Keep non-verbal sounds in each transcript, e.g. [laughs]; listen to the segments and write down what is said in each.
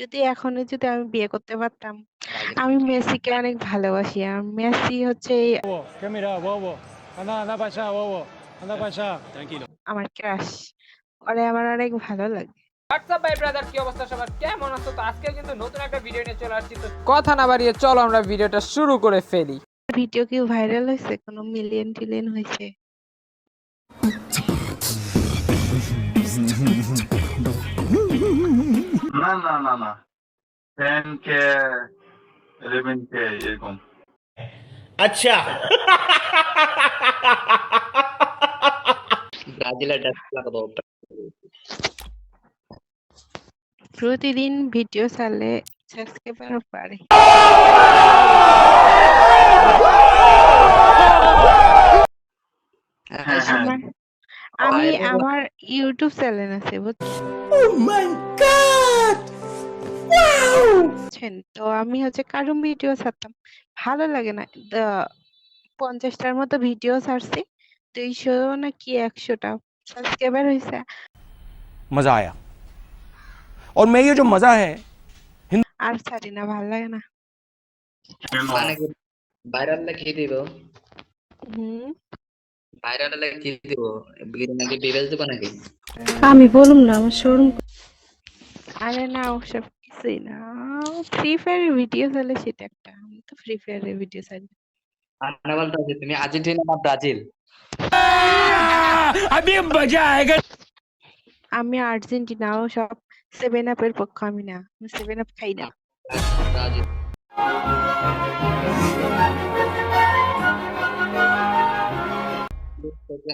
যদি এখনই যদি আমি বিয়ে করতে পারতাম, আমি মেসিকে অনেক ভালোবাসি। আর মেসি হচ্ছে. আমার ক্রাশ। ওরে আমার অনেক ভালো লাগে। হোয়াটসঅ্যাপ ভাই ব্রাদার কি অবস্থা সবার কেমন আছো তো আজকে কিন্তু নতুন একটা ভিডিও নিয়ে চলে আসছি তো কথা না বাড়িয়ে চলো আমরা ভিডিওটা শুরু করে ফেলি ভিডিও কি ভাইরাল হয়েছে? কোনো মিলিয়ন টিলিয়ন হয়েছে? [laughs] না না না না। কে কে এরকম। আচ্ছা। প্রতিদিন ভিডিও চালে সাবস্ক্রাইবার পারে আমি আমার ইউটিউব চ্যানেল আছে বুঝছ ও মাই গড তো আমি হচ্ছে কার্টুন ভিডিও ছাড়তাম। ভালো লাগে না। দা ৫০ টার মতো ভিডিও ছাড়ছি। ২০০ নাকি ১০০ টা সাবস্ক্রাইবার হইছে। मजा आया और मैं ये जो मजा है আর ছাড়ি না ভাল লাগে না। কেন মানে কি ভাইরাল কি দিব হুম। ভাইরাল কি দিব বিড়ি নাকি ডিটেলস দিব নাকি আমি বলুম না আমার শোরুম আরে না ওসব কিছুই না ফ্রি ফায়ারের ভিডিও চালে সেটা একটা আমি তো ফ্রি ফায়ারের ভিডিও চালি আনা বলতে আছে তুমি আর্জেন্টিনা না ব্রাজিল আমি মজা আয়েগা আমি সব সেভেন আপ এর পক্ষ আমি না আমি সেভেন আপ খাই না। ব্রাজিল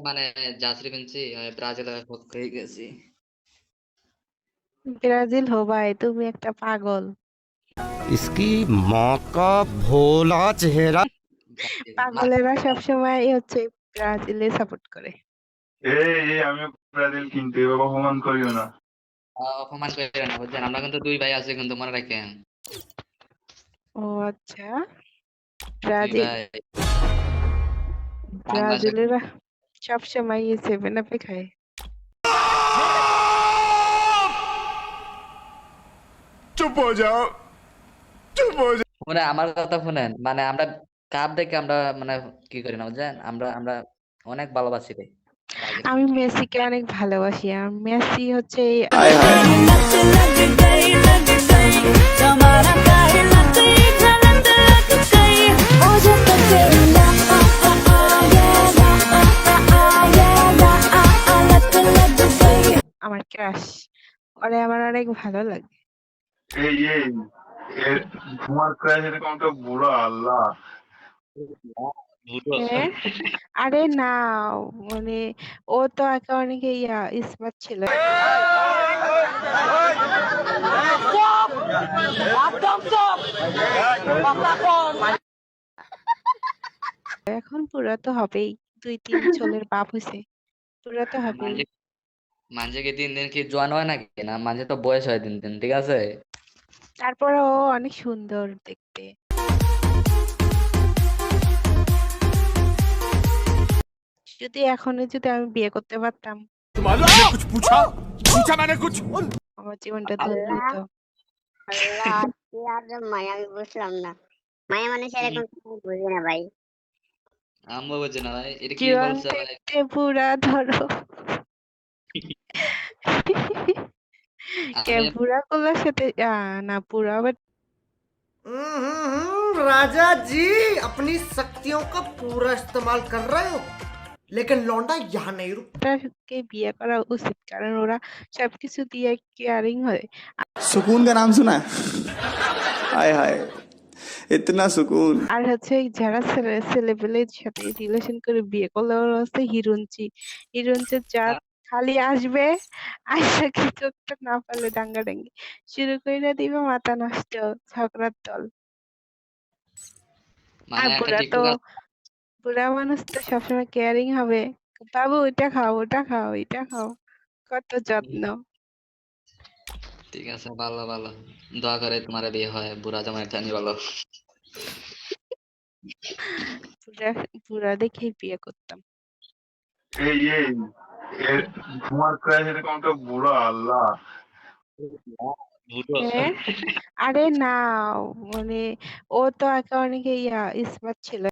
মানে জাসরি বিনসি ব্রাজিলের পক্ষে গেছি। ব্রাজিল হো ভাই তুমি একটা পাগল। इसकी माँ का भोला चेहरा ব্রাজিল। পাগলেরা সবসময় হচ্ছে ব্রাজিলে সাপোর্ট করে। এই এই আমি ব্রাজিল কিন্তু এভাবে অপমান করিও না আহ, অপমান করে না বুঝছেন আমরা কিন্তু দুই ভাই আছি কিন্তু মনে রাখেন ও আচ্ছা। দুই ব্রাজিল ভাই ব্রাজিলেরা সবসময় এই 7 আপে খায়। চুপ হয়ে যাও। চুপ হয়ে যাও। মানে আমার কথা শুনেন মানে আমরা কাপ দেখে আমরা মানে কি করি না বুঝলেন? আমরা আমরা অনেক ভালোবাসি ভাই আমি মেসিকে অনেক ভালোবাসি আর মেসি হচ্ছে আমার ক্রাশ ওরে আমার অনেক ভালো লাগে। এই এই তোমার ক্রাশ এরকম একটা বুড়ো আল্লাহ হ্যাঁ? আরে না মানে ও তো একে অনেক ইয়া স্মার্ট ছিল। এখন পুরা তো হবেই। ২-৩ ছোলের বাপ হইছে। পুরা তো হবেই। মাঝে মাঝে কি দিন দিন কি জোয়ান হয় নাকি না মাঝে তো বয়স হয় দিন দিন ঠিক আছে তারপরে ও অনেক সুন্দর দেখতে। যদি এখনও যদি আমি বিয়ে করতে পারতাম। আমার জীবনটা ধরে [laughs] মায়া আমি না। মায়া মানে ভাই। কি পুরা ধরো। [laughs] কে আমি বুড়া কলার সাথে আ না বুড়া আবার राजा जी अपनी शक्तियों का पूरा इस्तेमाल कर रहे हो लेकिन लौंडा यहाँ नहीं रुक কে বিয়ে করা উচিত। কারণ ওরা সবকিছু দিয়ে কেয়ারিং হয়। सुकून का नाम सुना है हाय हाय इतना सुकून আর হচ্ছে এই যারা ছেলে ছেলেপেলের সাথে রিলেশন করে বিয়ে করলে ওরা হচ্ছে হিরোইনচি। হিরোইনচির জাত খালি আসবে, আইসা কিছু একটা না পারলে ডাঙ্গাডাঙ্গি। শুরু কইরা দিবে মাথা নষ্ট ঝগড়ার দল। মানে আর বুড়া তো বুড়া মানুষ তো সবসময় কেয়ারিং হবে। বাবু এটা খাও, ওটা খাও, এটা খাও। কত যত্ন। ঠিক আছে ভালো ভালো দোয়া করে তোমার বিয়ে হয় বুড়া জামাই জানি ভালো বুড়া বুড়া দেখেই বিয়ে করতাম। এই এই তোমার ক্রাশ এরকম একটা বুড়ো আল্লাহ। আরে না মানে ও তো একে অনেকে ইয়া ইসমাত ছিল।